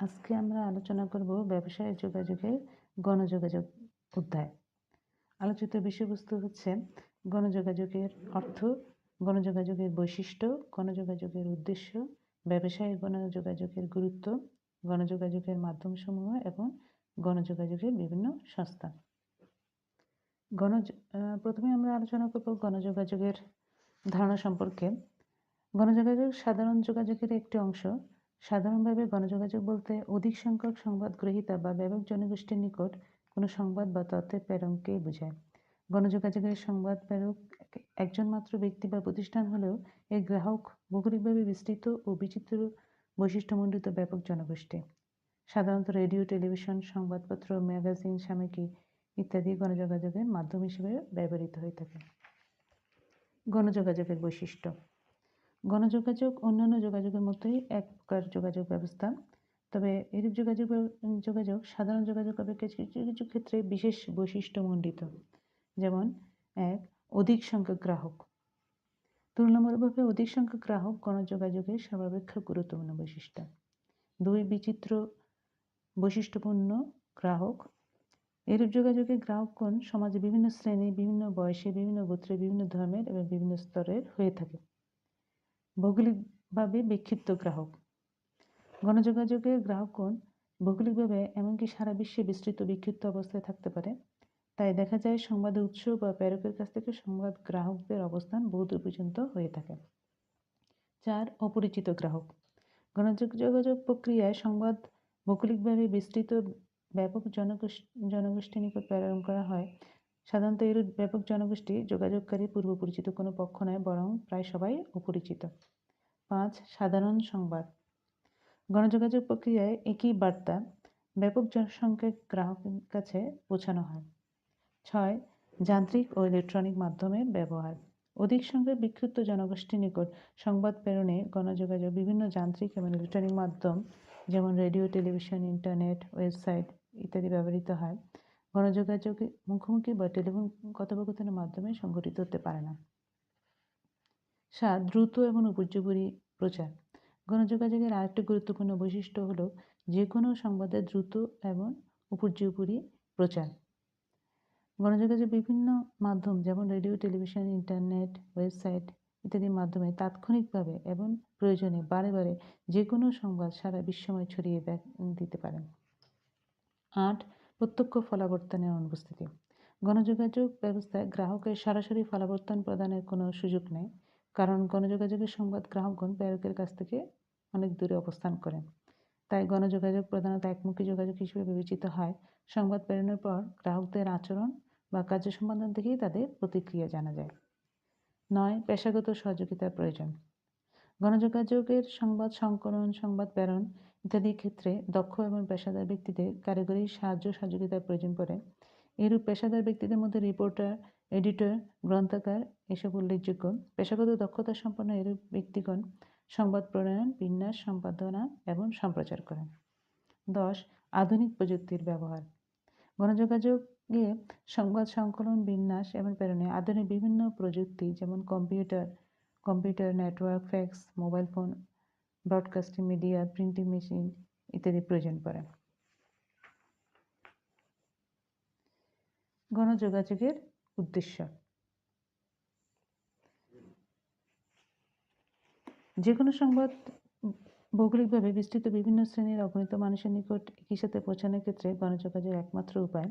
আজকে আমরা আলোচনা করব ব্যবসায় যোগাযোগের গণযোগাযোগ অধ্যায়। আলোচিত বিষয়বস্তু হচ্ছে গণযোগাযোগের অর্থ, গণযোগাযোগের বৈশিষ্ট্য, গণযোগাযোগের উদ্দেশ্য, ব্যবসায় গণযোগাযোগের গুরুত্ব, গণযোগাযোগের মাধ্যমসমূহ এবং গণযোগাযোগের বিভিন্ন সংস্থা। গণ প্রথমে আমরা আলোচনা করব গণযোগাযোগের ধারণা সম্পর্কে। গণযোগাযোগ সাধারণ যোগাযোগের একটি অংশ সাধারণভাবে গণযোগাযোগ বলতে অধিক সংখ্যক সংবাদ গ্রহীতা বা ব্যাপক জনগোষ্ঠীর নিকট কোনো সংবাদ বা তথ্যের প্রেরণকেই বোঝায়। গণযোগাযোগের সংবাদ প্রেরক একজন মাত্র ব্যক্তি বা প্রতিষ্ঠান হলেও এর গ্রাহক ভৌগোলিকভাবে বিস্তৃত ও বিচিত্র বৈশিষ্ট্যমণ্ডিত ব্যাপক জনগোষ্ঠী। সাধারণত রেডিও, টেলিভিশন, সংবাদপত্র, ম্যাগাজিন, সাময়িকী ইত্যাদি গণযোগাযোগের মাধ্যম হিসেবে ব্যবহৃত হয়ে থাকে। গণযোগাযোগের বৈশিষ্ট্য গণযোগাযোগ, অন্যান্য যোগাযোগের মতোই এক প্রকার যোগাযোগ ব্যবস্থা। তবে এরূপ যোগাযোগ যোগাযোগ, সাধারণ যোগাযোগ অপেক্ষা কিছু কিছু ক্ষেত্রে বিশেষ বৈশিষ্ট্যমণ্ডিত। যেমন, এক, অধিক সংখ্যক গ্রাহক। তুলনামূলকভাবে অধিক সংখ্যক গ্রাহক গণযোগাযোগের সর্বাপেক্ষা গুরুত্বপূর্ণ বৈশিষ্ট্য। দুই, বিচিত্র বৈশিষ্ট্যপূর্ণ গ্রাহক। এরূপ যোগাযোগে গ্রাহকগণ সমাজে বিভিন্ন শ্রেণি, বিভিন্ন বয়সে, বিভিন্ন গোত্রে, বিভিন্ন ধর্মের এবং বিভিন্ন স্তরের হয়ে থাকে। ভৌগোলিকভাবে বিক্ষিপ্ত গ্রাহক। গণযোগাযোগের গ্রাহকগণ ভৌগোলিকভাবে এমনকি সারা বিশ্বে বিস্তৃত বিক্ষিপ্ত অবস্থায় থাকতে পারে। তাই দেখা যায় সংবাদ উৎস বা প্রেরকের কাছ থেকে সংবাদ গ্রাহকদের অবস্থান বহুদূর পর্যন্ত হয়ে থাকে। চার, অপরিচিত গ্রাহক। গণযোগাযোগ প্রক্রিয়ায় সংবাদ ভৌগোলিকভাবে বিস্তৃত, ব্যাপক জনগোষ্ঠী জনগোষ্ঠীর নিকট প্রেরণ করা হয়। সাধারণত এর ব্যাপক জনগোষ্ঠী যোগাযোগকারী পূর্ব পরিচিত কোনো পক্ষ নয়, বরং প্রায় সবাই অপরিচিত। পাঁচ, সাধারণ সংবাদ। গণযোগাযোগ প্রক্রিয়ায় একই বার্তা ব্যাপক জনসংখ্যক গ্রাহকের কাছে পৌঁছানো হয়। ছয়, যান্ত্রিক ও ইলেকট্রনিক মাধ্যমের ব্যবহার। অধিক সংখ্যক বিক্ষিপ্ত জনগোষ্ঠীর নিকট সংবাদ প্রেরণে গণযোগাযোগ বিভিন্ন যান্ত্রিক এবং ইলেকট্রনিক মাধ্যম, যেমন রেডিও, টেলিভিশন, ইন্টারনেট, ওয়েবসাইট ইত্যাদি ব্যবহৃত হয়। গণযোগাযোগ মুখোমুখি বা টেলিফোন কথোপকথনের মাধ্যমে সংগঠিত হতে পারে না। সাত, দ্রুত এবং উপর্যুপরি প্রচার। গণযোগাযোগের আরেকটি গুরুত্বপূর্ণ বৈশিষ্ট্য হল যে কোনো সংবাদের দ্রুত এবং উপর্যুপরি প্রচার। গণযোগাযোগ বিভিন্ন মাধ্যম যেমন রেডিও, টেলিভিশন, ইন্টারনেট, ওয়েবসাইট ইত্যাদির মাধ্যমে তাৎক্ষণিকভাবে এবং প্রয়োজনে বারে বারে যে কোনো সংবাদ সারা বিশ্বময় ছড়িয়ে দিতে পারেন। আট প্রত্যক্ষ ফলাবর্তনের অনুপস্থিতি। গণযোগাযোগ ব্যবস্থায় গ্রাহকের সরাসরি ফলাবর্তন প্রদানের কোনো সুযোগ নেই, কারণ গণযোগাযোগের সংবাদ গ্রাহকগণ প্রেরকের কাছ থেকে অনেক দূরে অবস্থান করেন। তাই গণযোগাযোগ প্রধানত একমুখী যোগাযোগ হিসেবে বিবেচিত হয়। সংবাদ প্রেরণের পর গ্রাহকদের আচরণ বা কার্য সম্পাদন থেকেই তাদের প্রতিক্রিয়া জানা যায়। নয়, পেশাগত সহযোগিতার প্রয়োজন। গণযোগাযোগের সংবাদ সংকলন, সংবাদ প্রেরণ ইত্যাদি ক্ষেত্রে দক্ষ এবং পেশাদার ব্যক্তিদের কারিগরি সাহায্য সহযোগিতার প্রয়োজন পড়ে, এরূপ পেশাদার ব্যক্তিদের মধ্যে রিপোর্টার এডিটর গ্রন্থাকার এসব উল্লেখযোগ্য। পেশাগত দক্ষতা সম্পন্ন এরূপ ব্যক্তিগণ সংবাদ প্রণয়ন, বিন্যাস, সম্পাদনা এবং সম্প্রচার করেন। দশ, আধুনিক প্রযুক্তির ব্যবহার। গণযোগাযোগে সংবাদ সংকলন, বিন্যাস এবং প্রেরণে আধুনিক বিভিন্ন প্রযুক্তি যেমন computer computer network, fax, mobile phone broadcasting media printing machine ইত্যাদি প্রয়োজন পড়ে। গণযোগাযোগের উদ্দেশ্য। যে কোনো সংবাদ ভৌগোলিকভাবে বিস্তৃত বিভিন্ন শ্রেণির অগণিত মানুষের নিকট একই সাথে পৌঁছানোর ক্ষেত্রে গণযোগাযোগ একমাত্র উপায়।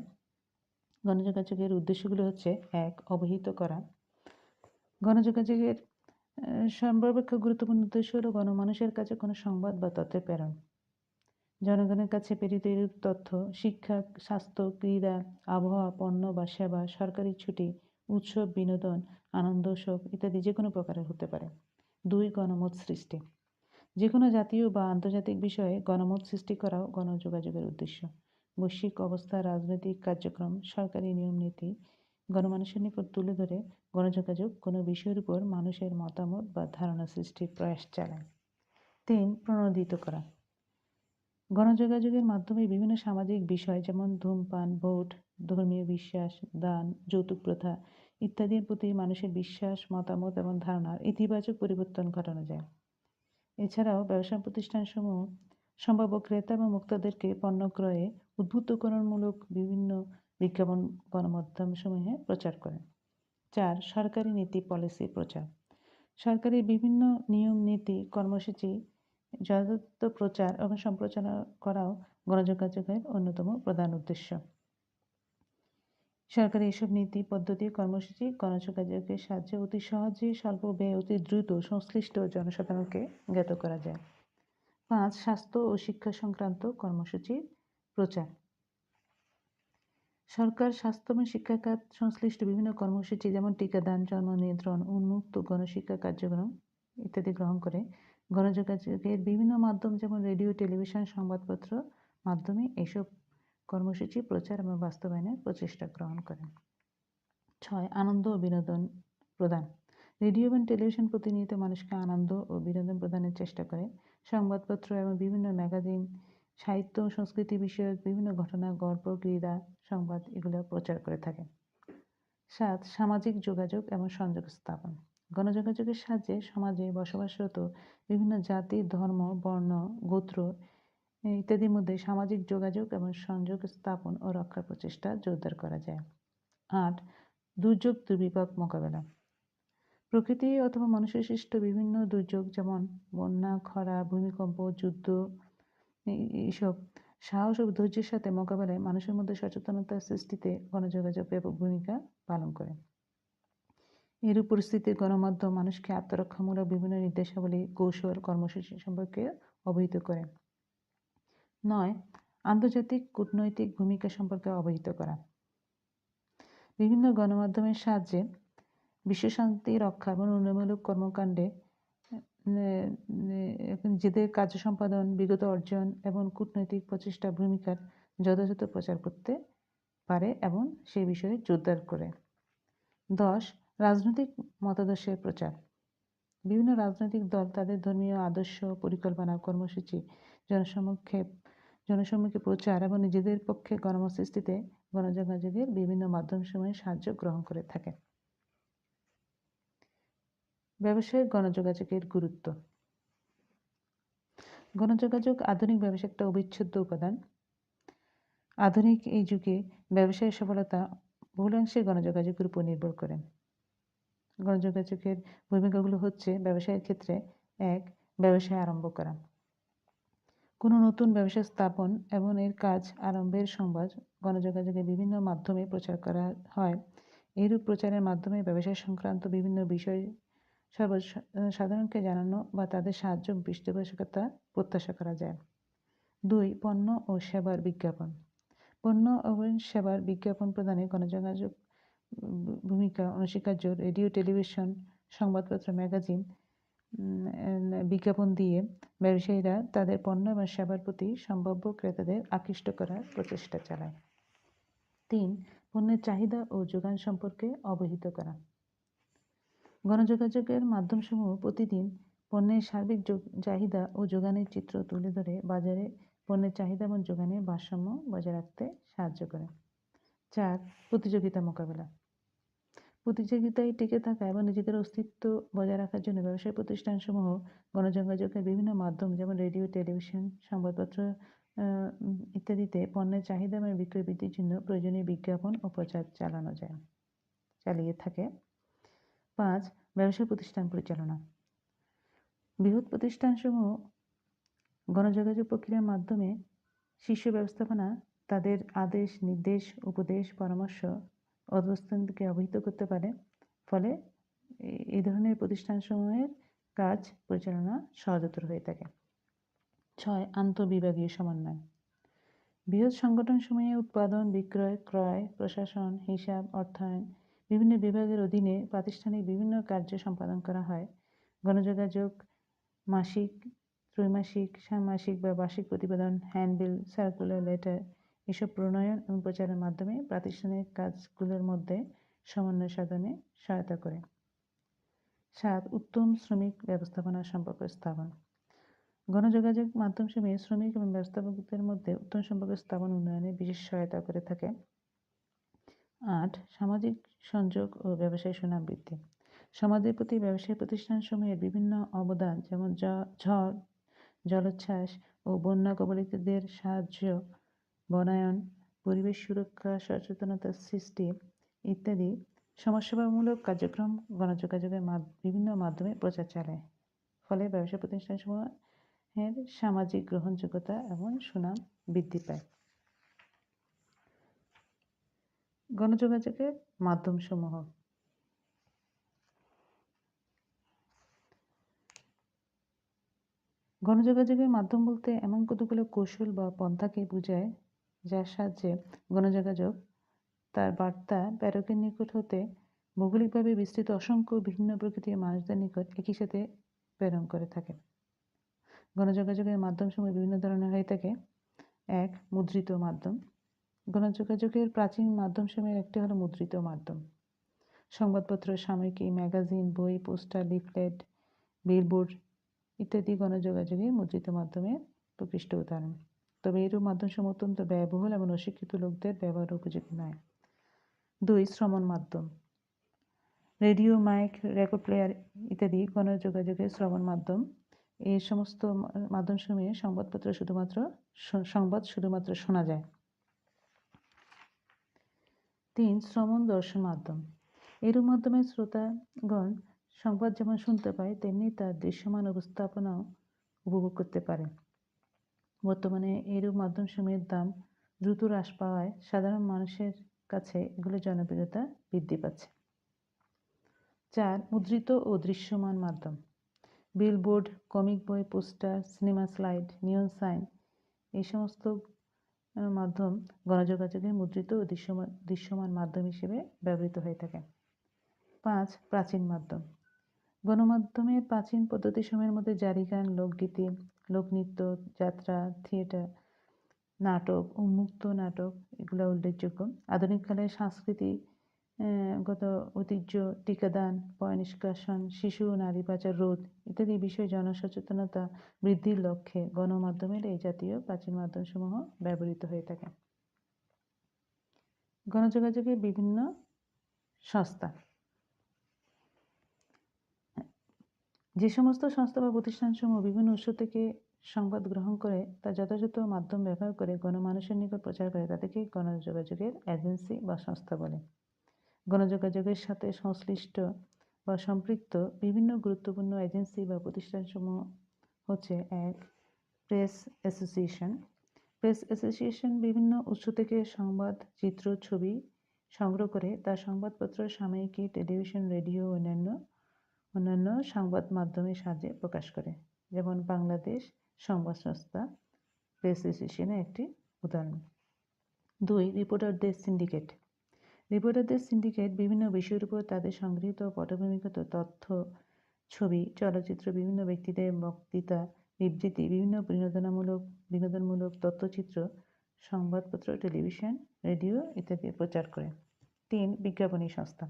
গণযোগাযোগের উদ্দেশ্যগুলো হচ্ছে, এক, অবহিত করা। গণযোগাযোগের সর্বাপেক্ষা গুরুত্বপূর্ণ উদ্দেশ্য হল গণমানুষের কাছে কোনো সংবাদ বা তথ্যের প্রেরণ। জনগণের কাছে প্রেরিত তথ্য, শিক্ষা, স্বাস্থ্য, ক্রীড়া, আবহাওয়া, পণ্য বা সেবা, সরকারি ছুটি, উৎসব, বিনোদন, আনন্দ শোক ইত্যাদি যে কোনো প্রকারের হতে পারে। দুই, গণমত সৃষ্টি। যে কোনো জাতীয় বা আন্তর্জাতিক বিষয়ে গণমত সৃষ্টি করাও গণযোগাযোগের উদ্দেশ্য। বৈশ্বিক অবস্থা, রাজনৈতিক কার্যক্রম, সরকারি নিয়ম নীতি গণমানুষের নিকট তুলে ধরে গণযোগাযোগ কোনো বিষয়ের উপর মানুষের মতামত বা ধারণা সৃষ্টির প্রয়াস চালায়। তিন, প্রণোদিত করা। গণযোগাযোগের মাধ্যমে বিভিন্ন সামাজিক বিষয় যেমন ধূমপান, ভোট, ধর্মীয় বিশ্বাস, দান, যৌতুক প্রথা ইত্যাদির প্রতি মানুষের বিশ্বাস, মতামত এবং ধারণার ইতিবাচক পরিবর্তন ঘটানো যায়। এছাড়াও ব্যবসা প্রতিষ্ঠানসমূহ সম্ভাব্য ক্রেতা এবং মুক্তাদেরকে পণ্য ক্রয়ে উদ্বুদ্ধকরণমূলক বিভিন্ন বিজ্ঞাপন গণমাধ্যমসমূহে প্রচার করে চার, সরকারি নীতি পলিসি প্রচার। সরকারি বিভিন্ন নিয়ম, নীতি, কর্মসূচি, যথাযথ প্রচার এবং সম্প্রচার করাও গণযোগাযোগের অন্যতম প্রধান উদ্দেশ্য। সরকারি এসব নীতি, পদ্ধতি, কর্মসূচি গণযোগাযোগের সাহায্যে অতি সহজে, স্বল্প ব্যয়, অতি দ্রুত, সংশ্লিষ্ট জনসাধারণকে জ্ঞাত করা যায়। পাঁচ, স্বাস্থ্য ও শিক্ষা সংক্রান্ত কর্মসূচির প্রচার। সরকার স্বাস্থ্য এবং শিক্ষা খাত সংশ্লিষ্ট বিভিন্ন কর্মসূচি, যেমন টিকাদান জন্ম নিয়ন্ত্রণ, উন্মুক্ত গণশিক্ষা কার্যক্রম ইত্যাদি গ্রহণ করে গণযোগাযোগের বিভিন্ন মাধ্যম, যেমন রেডিও, টেলিভিশন, সংবাদপত্র মাধ্যমে এসব কর্মসূচি, প্রচার এবং বাস্তবায়নের প্রচেষ্টা গ্রহণ করেন। ছয়, আনন্দ ও বিনোদন প্রদান। রেডিও এবং টেলিভিশন প্রতিনিয়ত মানুষকে আনন্দ ও বিনোদন প্রদানের চেষ্টা করে। সংবাদপত্র এবং বিভিন্ন ম্যাগাজিন সাহিত্য সংস্কৃতি বিষয়ক বিভিন্ন ঘটনা, গল্প, ক্রীড়া, সংবাদ এগুলো প্রচার করে থাকে সাত, সামাজিক যোগাযোগ এবং সংযোগ স্থাপন। গণযোগাযোগের সাহায্যে সমাজে বসবাসরত বিভিন্ন জাতি, ধর্ম, বর্ণ, গোত্র ইত্যাদির মধ্যে সামাজিক যোগাযোগ এবং সংযোগ স্থাপন ও রক্ষার প্রচেষ্টা জোরদার করা যায়। আট, দুর্যোগ দুর্বিপাক মোকাবেলা। প্রকৃতি অথবা মানুষের সৃষ্ট বিভিন্ন দুর্যোগ যেমন বন্যা, খরা, ভূমিকম্প, যুদ্ধ এইসব সাহস ও ধৈর্যের সাথে মোকাবেলায় মানুষের মধ্যে সচেতনতা সৃষ্টিতে গণযোগাযোগ ব্যাপক ভূমিকা পালন করে। এরূপ পরিস্থিতিতে গণমাধ্যম মানুষকে আত্মরক্ষামূলক বিভিন্ন নির্দেশাবলী, কৌশল, কর্মসূচি সম্পর্কে অবহিত করে। নয়, আন্তর্জাতিক কূটনৈতিক ভূমিকা সম্পর্কে অবহিত করা। বিভিন্ন গণমাধ্যমের সাহায্যে বিশ্বশান্তি রক্ষা এবং উন্নয়নমূলক কর্মকাণ্ডে নিজেদের কার্য সম্পাদন, বিগত অর্জন এবং কূটনৈতিক প্রচেষ্টা ভূমিকার যথাযথ প্রচার করতে পারে এবং সেই বিষয়ে জোরদার করে। দশ, রাজনৈতিক মতাদর্শের প্রচার। বিভিন্ন রাজনৈতিক দল তাদের ধর্মীয় আদর্শ, পরিকল্পনা, কর্মসূচি, জনসমক্ষে জনসম্মুখে প্রচার এবং নিজেদের পক্ষে গণমত সৃষ্টিতে গণযোগাযোগের বিভিন্ন মাধ্যম সময়ে সাহায্য গ্রহণ করে থাকে। ব্যবসায়িক গণযোগাযোগের গুরুত্ব। গণযোগাযোগ আধুনিক ব্যবসায় একটা অবিচ্ছেদ্য উপাদান। আধুনিক এই যুগে ব্যবসায়ের সফলতা বহুলাংশে গণযোগাযোগের উপর নির্ভর করে। গণযোগাযোগের ভূমিকাগুলো হচ্ছে ব্যবসায়ের ক্ষেত্রে এক, ব্যবসায় আরম্ভ করা। কোনো নতুন ব্যবসা স্থাপন এবং এর কাজ আরম্ভের সংবাদ গণযোগাযোগের বিভিন্ন মাধ্যমে প্রচার করা হয়। এইরূপ প্রচারের মাধ্যমে ব্যবসা সংক্রান্ত বিভিন্ন বিষয় সাধারণকে জানানো বা তাদের সাহায্য পৃষ্ঠপোষকতা প্রত্যাশা করা যায়। দুই, পণ্য ও সেবার বিজ্ঞাপন। পণ্য এবং সেবার বিজ্ঞাপন প্রদানে গণযোগাযোগ ভূমিকা অনস্বীকার্য, রেডিও, টেলিভিশন, সংবাদপত্র, ম্যাগাজিন বিজ্ঞাপন দিয়ে ব্যবসায়ীরা তাদের পণ্য এবং সেবার প্রতি সম্ভাব্য ক্রেতাদের আকৃষ্ট করার প্রচেষ্টা চালায়। তিন, পণ্যের চাহিদা ও যোগান সম্পর্কে অবহিত করা। গণযোগাযোগের মাধ্যমসমূহ প্রতিদিন পণ্যের সার্বিক চাহিদা ও যোগানের চিত্র তুলে ধরে বাজারে পণ্যের চাহিদা এবং যোগানের ভারসাম্য বজায় রাখতে সাহায্য করে। চার, প্রতিযোগিতা মোকাবেলা। প্রতিযোগিতায় টিকে থাকা এবং নিজেদের অস্তিত্ব বজায় রাখার জন্য ব্যবসায়ী প্রতিষ্ঠানসমূহ, গণযোগাযোগের বিভিন্ন মাধ্যম যেমন রেডিও, টেলিভিশন, সংবাদপত্র ইত্যাদিতে পণ্যের চাহিদা এবং বিক্রয় বৃদ্ধির জন্য প্রয়োজনীয় বিজ্ঞাপন ও প্রচার চালানো যায়, চালিয়ে থাকে। পাঁচ ব্যবসা প্রতিষ্ঠান পরিচালনা। বৃহৎ প্রতিষ্ঠানসমূহ গণযোগাযোগ প্রক্রিয়ার মাধ্যমে শীর্ষ ব্যবস্থাপনা তাদের আদেশ, নির্দেশ, উপদেশ, পরামর্শ অধস্তনকে অবহিত করতে পারে। ফলে এই ধরনের প্রতিষ্ঠানসমূহের কাজ পরিচালনা সহজতর হয়ে থাকে। ছয়, আন্তঃবিভাগীয় সমন্বয়। বৃহৎ সংগঠনসমূহে উৎপাদন, বিক্রয়, ক্রয়, প্রশাসন, হিসাব, অর্থায়ন বিভিন্ন বিভাগের অধীনে প্রাতিষ্ঠানিক বিভিন্ন কার্য সম্পাদন করা হয়। গণযোগাযোগ, মাসিক, ত্রৈমাসিক, ষান্মাসিক বা বার্ষিক প্রতিবেদন, হ্যান্ডবিল, সার্কুলার লেটার এসব প্রণয়ন এবং প্রচারের মাধ্যমে প্রাতিষ্ঠানিক কাজগুলোর মধ্যে সমন্বয় সাধনে সহায়তা করে। সাত, উত্তম শ্রমিক ব্যবস্থাপনা সম্পর্ক স্থাপন। গণযোগাযোগ মাধ্যমসমূহে শ্রমিক এবং ব্যবস্থাপকদের মধ্যে উত্তম সম্পর্ক স্থাপন উন্নয়নে বিশেষ সহায়তা করে থাকে। আট, সামাজিক সংযোগ ও ব্যবসায় সুনাম বৃদ্ধি। সমাজের প্রতি ব্যবসায়ী প্রতিষ্ঠানসমূহের বিভিন্ন অবদান, যেমন ঝড়, জলোচ্ছ্বাস ও বন্যা কবলিতদের সাহায্য, বনায়ন, পরিবেশ সুরক্ষা সচেতনতা সৃষ্টি ইত্যাদি সমাজসেবামূলক কার্যক্রম গণযোগাযোগের বিভিন্ন মাধ্যমে প্রচার চালায়। ফলে ব্যবসা প্রতিষ্ঠানসমূহের সামাজিক গ্রহণযোগ্যতা এবং সুনাম বৃদ্ধি পায়। গণযোগাযোগের মাধ্যমসমূহ। গণযোগাযোগের মাধ্যম বলতে এমন কতগুলো কৌশল বা পন্থাকে বোঝায় যার সাহায্যে গণযোগাযোগ তার বার্তা প্রেরকের নিকট হতে ভৌগোলিকভাবে বিস্তৃত অসংখ্য ভিন্ন প্রকৃতির মানুষদের নিকট একই সাথে প্রেরণ করে থাকে। গণযোগাযোগের মাধ্যমসমূহ বিভিন্ন ধরনের হয়ে থাকে। এক, মুদ্রিত মাধ্যম। গণযোগাযোগের প্রাচীন মাধ্যম মাধ্যমসমূহের একটি হলো মুদ্রিত মাধ্যম। সংবাদপত্র, সাময়িকী, ম্যাগাজিন, বই, পোস্টার, লিফলেট, বিলবোর্ড ইত্যাদি গণযোগাযোগের মুদ্রিত মাধ্যমে প্রকৃষ্ট উদাহরণ। তবে এরূপ মাধ্যমসমূহ অত্যন্ত ব্যয়বহুল এবং অশিক্ষিত লোকদের ব্যবহার উপযোগী নয়। দুই, শ্রমণ মাধ্যম। রেডিও, মাইক, রেকর্ড প্লেয়ার ইত্যাদি গণযোগাযোগের শ্রবণ মাধ্যম। এই সমস্ত মাধ্যমসমূহে সংবাদপত্র শুধুমাত্র সংবাদ শুধুমাত্র শোনা যায়। তিন শ্রবণ দর্শন মাধ্যম। এরূপ মাধ্যমে শ্রোতাগণ সংবাদ যেমন শুনতে পায়, তেমনি তার দৃশ্যমান উপস্থাপনাও উপভোগ করতে পারে। বর্তমানে এরূপ মাধ্যমসমূহের দাম দ্রুত হ্রাস পাওয়ায় সাধারণ মানুষের কাছে এগুলোর জনপ্রিয়তা বৃদ্ধি পাচ্ছে। চার, মুদ্রিত ও দৃশ্যমান মাধ্যম। বিলবোর্ড, কমিক বই, poster, cinema slide, neon sign এই সমস্ত মাধ্যম গণযোগাযোগের মুদ্রিত ও দৃশ্যমান দৃশ্যমান মাধ্যম হিসেবে ব্যবহৃত হয়ে থাকে। পাঁচ, প্রাচীন মাধ্যম। গণমাধ্যমের প্রাচীন পদ্ধতি সময়ের মধ্যে জারি গান লোকগীতি, লোকনৃত্য, যাত্রা, থিয়েটার, নাটক উন্মুক্ত নাটক এগুলো উল্লেখযোগ্য। আধুনিককালে সাংস্কৃতিক গত ঐতিহ্য, টিকাদান পয় নিষ্কাশন শিশু, নারী পাচার, রোধ ইত্যাদি বিষয়ে জনসচেতনতা বৃদ্ধির লক্ষ্যে গণমাধ্যমের এই জাতীয় প্রাচীন মাধ্যমসমূহ ব্যবহৃত হয়ে থাকে। গণযোগাযোগের বিভিন্ন সংস্থা। যে সমস্ত সংস্থা বা প্রতিষ্ঠানসমূহ বিভিন্ন উৎস থেকে সংবাদ গ্রহণ করে তা যথাযথ মাধ্যম ব্যবহার করে গণমানুষের নিকট প্রচার করে, তাদেরকে গণযোগাযোগের এজেন্সি বা সংস্থা বলে। গণযোগাযোগের সাথে সংশ্লিষ্ট বা সম্পৃক্ত বিভিন্ন গুরুত্বপূর্ণ এজেন্সি বা প্রতিষ্ঠানসমূহ হচ্ছে এক, প্রেস অ্যাসোসিয়েশন। প্রেস অ্যাসোসিয়েশন বিভিন্ন উৎস থেকে সংবাদ, চিত্র, ছবি সংগ্রহ করে তা সংবাদপত্র, সাময়িকী, টেলিভিশন, রেডিও, অন্যান্য অন্যান্য সংবাদ মাধ্যমের সাহায্যে প্রকাশ করে। যেমন বাংলাদেশ সংবাদ সংস্থা, প্রেস অ্যাসোসিয়েশনের একটি উদাহরণ। দুই, রিপোর্টারদের সিন্ডিকেট। রিপোর্টারদের সিন্ডিকেট বিভিন্ন বিষয়ের উপর তাদের সংগৃহীত পটভূমিগত তথ্য, ছবি, চলচ্চিত্র, বিভিন্ন ব্যক্তিদের বক্তৃতা, বিবৃতি, বিভিন্ন বিনোদনামূলক, বিনোদনমূলক তথ্যচিত্র, সংবাদপত্র, টেলিভিশন, রেডিও ইত্যাদি প্রচার করে। তিন, বিজ্ঞাপনী সংস্থা।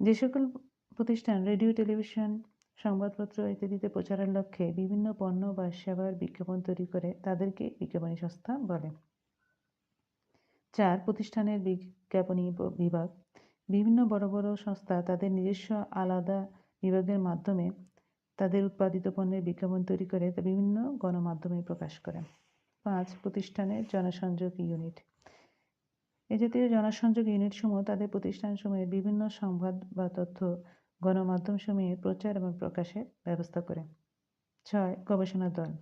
যে সকল প্রতিষ্ঠান, রেডিও, টেলিভিশন, সংবাদপত্র ইত্যাদিতে প্রচারের লক্ষ্যে বিভিন্ন পণ্য বা সেবার বিজ্ঞাপন তৈরি করে তাদেরকে বিজ্ঞাপনী সংস্থা বলে। চার প্রতিষ্ঠানের বিজ্ঞাপনী বিভাগ। বিভিন্ন বড় বড় সংস্থা তাদের নিজস্ব আলাদা বিভাগের মাধ্যমে তাদের উৎপাদিত পণ্যের বিজ্ঞাপন তৈরি করে তা বিভিন্ন গণমাধ্যমে প্রকাশ করে। পাঁচ প্রতিষ্ঠানের জনসংযোগ ইউনিট। এ জাতীয় জনসংযোগ ইউনিটসমূহ তাদের প্রতিষ্ঠান প্রতিষ্ঠানসমূহের বিভিন্ন সংবাদ বা তথ্য গণমাধ্যম গণমাধ্যমসমূহে প্রচার এবং প্রকাশের ব্যবস্থা করে। ছয়, গবেষণা দল।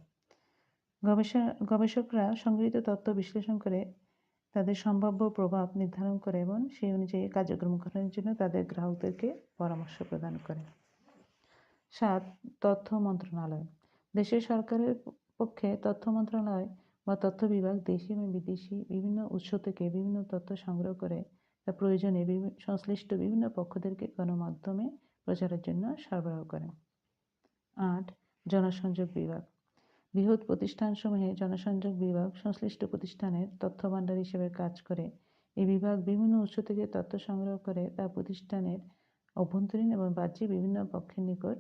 গবেষণা গবেষকরা সংগৃহীত তথ্য বিশ্লেষণ করে তাদের সম্ভাব্য প্রভাব নির্ধারণ করে এবং সেই অনুযায়ী কার্যক্রম গঠনের জন্য তাদের গ্রাহকদেরকে পরামর্শ প্রদান করে। সাত, তথ্য মন্ত্রণালয়। দেশের সরকারের পক্ষে তথ্য মন্ত্রণালয় বা তথ্য বিভাগ দেশি এবং বিদেশি বিভিন্ন উৎস থেকে বিভিন্ন তথ্য সংগ্রহ করে তা প্রয়োজনে সংশ্লিষ্ট বিভিন্ন পক্ষদেরকে গণমাধ্যমে প্রচারের জন্য সরবরাহ করে। আট, জনসংযোগ বিভাগ। বৃহৎ প্রতিষ্ঠানসমূহে জনসংযোগ বিভাগ সংশ্লিষ্ট প্রতিষ্ঠানের তথ্য ভাণ্ডার হিসেবে কাজ করে। এই বিভাগ বিভিন্ন উৎস থেকে তথ্য সংগ্রহ করে তা প্রতিষ্ঠানের অভ্যন্তরীণ এবং বাহ্যিক বিভিন্ন পক্ষের নিকট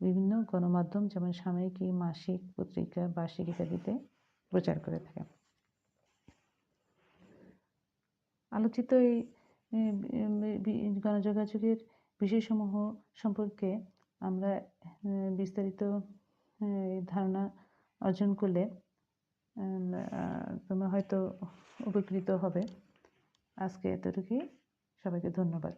বিভিন্ন গণমাধ্যম যেমন সাময়িকী, মাসিক পত্রিকা, বার্ষিক ইত্যাদিতে প্রচার করে থাকে। আলোচিত এই গণযোগাযোগের বিষয়সমূহ সম্পর্কে আমরা বিস্তারিত এই ধারণা অর্জন করলে তোমার তোমরা হয়তো উপকৃত হবে। আজকে এতটুকুই। সবাইকে ধন্যবাদ।